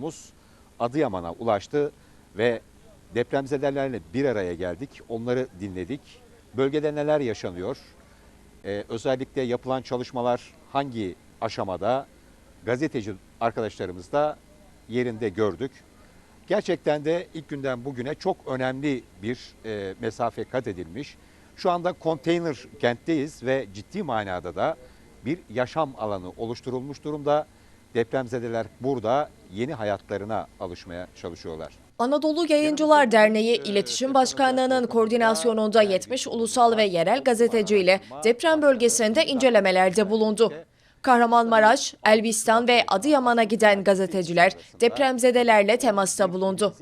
televizyonumuz Adıyaman'a ulaştı ve depremzedelerle bir araya geldik. Onları dinledik. Bölgede neler yaşanıyor? Ee, özellikle yapılan çalışmalar hangi aşamada? Gazeteci arkadaşlarımız da yerinde gördük. Gerçekten de ilk günden bugüne çok önemli bir e, mesafe kat edilmiş. Şu anda konteyner kentteyiz ve ciddi manada da bir yaşam alanı oluşturulmuş durumda. Depremzedeler burada yeni hayatlarına alışmaya çalışıyorlar. Anadolu Yayıncılar Derneği İletişim Başkanlığı'nın koordinasyonunda 70 ulusal ve yerel gazeteci ile deprem bölgesinde incelemelerde bulundu. Kahramanmaraş, Elbistan ve Adıyaman'a giden gazeteciler depremzedelerle temasta bulundu.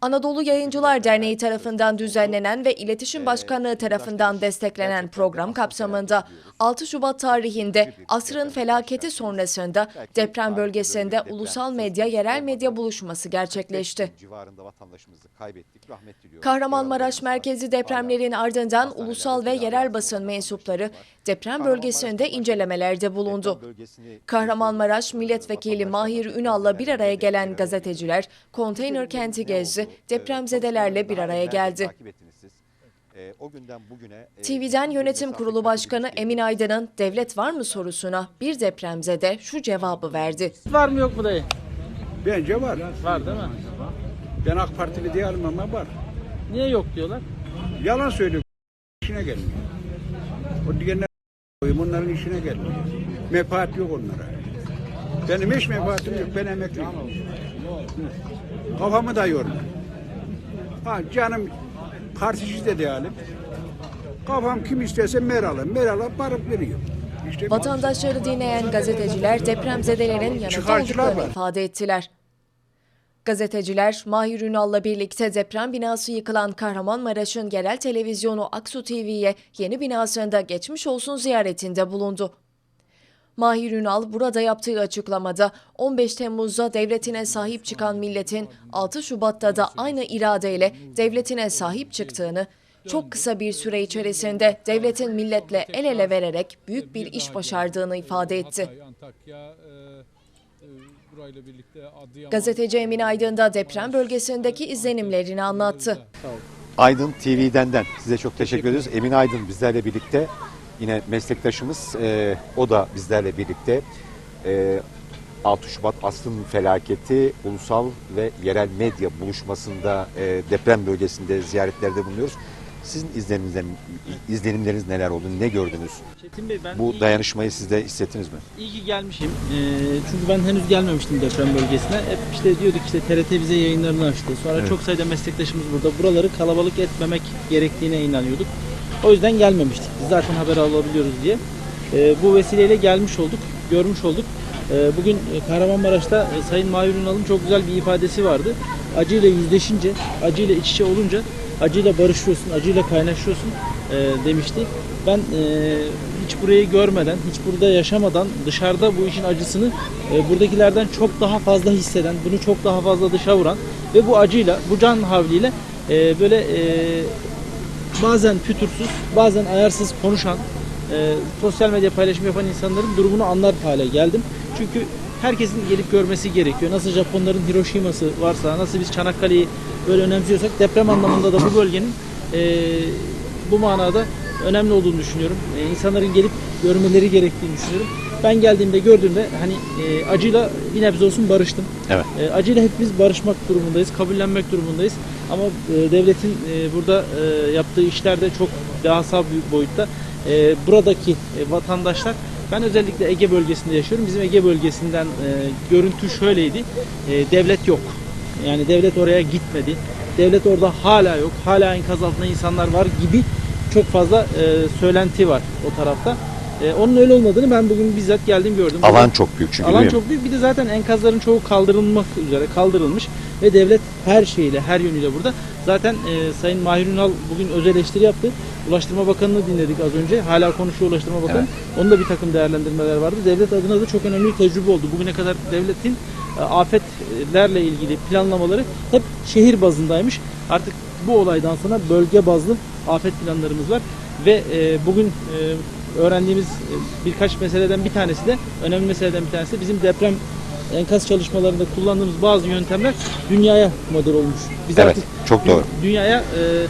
Anadolu Yayıncılar Derneği tarafından düzenlenen ve İletişim Başkanlığı tarafından desteklenen program kapsamında 6 Şubat tarihinde asrın felaketi sonrasında deprem bölgesinde ulusal medya yerel medya buluşması gerçekleşti. Kahramanmaraş merkezi depremlerin ardından ulusal ve yerel basın mensupları deprem bölgesinde incelemelerde bulundu. Kahramanmaraş Milletvekili Mahir Ünal'la bir araya gelen gazeteciler konteyner kenti gezdi, depremzedelerle bir araya geldi. Ee, o günden bugüne e, TV'den Yönetim Kurulu Başkanı. Emin Aydın'ın devlet var mı sorusuna bir depremzede şu cevabı verdi. Var mı yok mu dayı? Bence var. Var değil mi? Ben AK Partili değilim ama var. Niye yok diyorlar? Yalan söylüyor. İşine gelmiyor. O diyenler koyayım onların işine gelmiyor. Menfaat yok onlara. Benim hiç menfaatim yok. Ben emekliyim. Kafamı da yorma. Ha canım partici de değilim. Kafam kim isterse Meral'a. Meral'a barıp veriyor. İşte Vatandaşları dinleyen gazeteciler depremzedelerin yanında olduklarını var. ifade ettiler. Gazeteciler Mahir Ünal'la birlikte deprem binası yıkılan Kahramanmaraş'ın yerel televizyonu Aksu TV'ye yeni binasında geçmiş olsun ziyaretinde bulundu. Mahir Ünal burada yaptığı açıklamada 15 Temmuz'da devletine sahip çıkan milletin 6 Şubat'ta da aynı iradeyle devletine sahip çıktığını, çok kısa bir süre içerisinde devletin milletle el ele vererek büyük bir iş başardığını ifade etti. Gazeteci Emin Aydın da deprem bölgesindeki izlenimlerini anlattı. Aydın TV'den den size çok teşekkür ediyoruz. Emin Aydın bizlerle birlikte yine meslektaşımız e, o da bizlerle birlikte e, 6 Şubat Asrın Felaketi ulusal ve yerel medya buluşmasında e, deprem bölgesinde ziyaretlerde bulunuyoruz. Sizin izlenimleriniz, izlenimleriniz neler oldu? Ne gördünüz? Çetin Bey ben Bu iyi, dayanışmayı siz de hissettiniz mi? iyi ki gelmişim. Ee, çünkü ben henüz gelmemiştim deprem bölgesine. Hep işte diyorduk işte TRT bize yayınlarını açtı. Sonra Evet. çok sayıda meslektaşımız burada. Buraları kalabalık etmemek gerektiğine inanıyorduk. O yüzden gelmemiştik. Biz zaten haber alabiliyoruz diye. Ee, bu vesileyle gelmiş olduk, görmüş olduk. Ee, bugün e, Kahramanmaraş'ta e, Sayın Mahir Ünal'ın çok güzel bir ifadesi vardı. Acıyla yüzleşince, acıyla iç içe olunca acıyla barışıyorsun, acıyla kaynaşıyorsun e, demişti. Ben e, hiç burayı görmeden, hiç burada yaşamadan dışarıda bu işin acısını e, buradakilerden çok daha fazla hisseden, bunu çok daha fazla dışa vuran ve bu acıyla, bu can havliyle e, böyle e, bazen fütursuz, bazen ayarsız konuşan, e, sosyal medya paylaşım yapan insanların durumunu anlar hale geldim. Çünkü herkesin gelip görmesi gerekiyor. Nasıl Japonların Hiroşima'sı varsa, nasıl biz Çanakkale'yi böyle önemsiyorsak deprem anlamında da bu bölgenin e, bu manada önemli olduğunu düşünüyorum. E, insanların gelip görmeleri gerektiğini düşünüyorum. Ben geldiğimde gördüğümde hani e, acıyla bir nebze olsun barıştım. Evet. E, acıyla hepimiz barışmak durumundayız, kabullenmek durumundayız. Ama e, devletin e, burada e, yaptığı işler de çok devasa büyük boyutta. E, buradaki e, vatandaşlar, ben özellikle Ege bölgesinde yaşıyorum. Bizim Ege bölgesinden e, görüntü şöyleydi. E, devlet yok. Yani devlet oraya gitmedi. Devlet orada hala yok. Hala enkaz altında insanlar var gibi çok fazla e, söylenti var o tarafta. E, onun öyle olmadığını ben bugün bizzat geldim gördüm. Alan çok büyük çünkü Alan çok büyük. Bir de zaten enkazların çoğu kaldırılmak üzere kaldırılmış ve devlet her şeyiyle, her yönüyle burada. Zaten e, Sayın Mahir Ünal bugün özel eleştiri yaptı. Ulaştırma Bakanı'nı dinledik az önce. Hala konuşuyor Ulaştırma Bakanı. Onun da bir takım değerlendirmeler vardı. Devlet adına da çok önemli bir tecrübe oldu. Bugüne kadar devletin e, afetlerle ilgili planlamaları hep şehir bazındaymış. Artık bu olaydan sonra bölge bazlı afet planlarımız var ve e, bugün e, öğrendiğimiz e, birkaç meseleden bir tanesi de önemli meseleden bir tanesi de bizim deprem enkaz çalışmalarında kullandığımız bazı yöntemler dünyaya model olmuş. Biz Evet, artık çok doğru. Dünyaya e,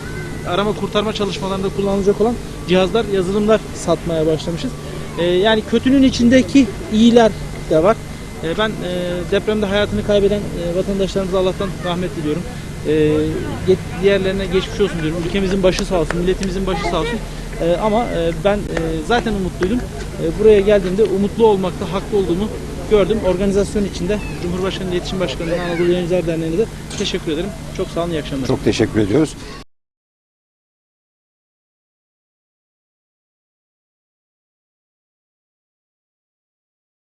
arama kurtarma çalışmalarında kullanılacak olan cihazlar, yazılımlar satmaya başlamışız. E, yani kötünün içindeki iyiler de var. E, ben e, depremde hayatını kaybeden e, vatandaşlarımıza Allah'tan rahmet diliyorum. E, diğerlerine geçmiş olsun diyorum. Ülkemizin başı sağ olsun, milletimizin başı sağ olsun. E, ama e, ben e, zaten umutluydum. E, buraya geldiğimde umutlu olmakta haklı olduğumu gördüm. Organizasyon içinde Cumhurbaşkanı İletişim Başkanı'na Anadolu Yayıncılar Derneği'ne de teşekkür ederim. Çok sağ olun, iyi akşamlar. Çok teşekkür ediyoruz.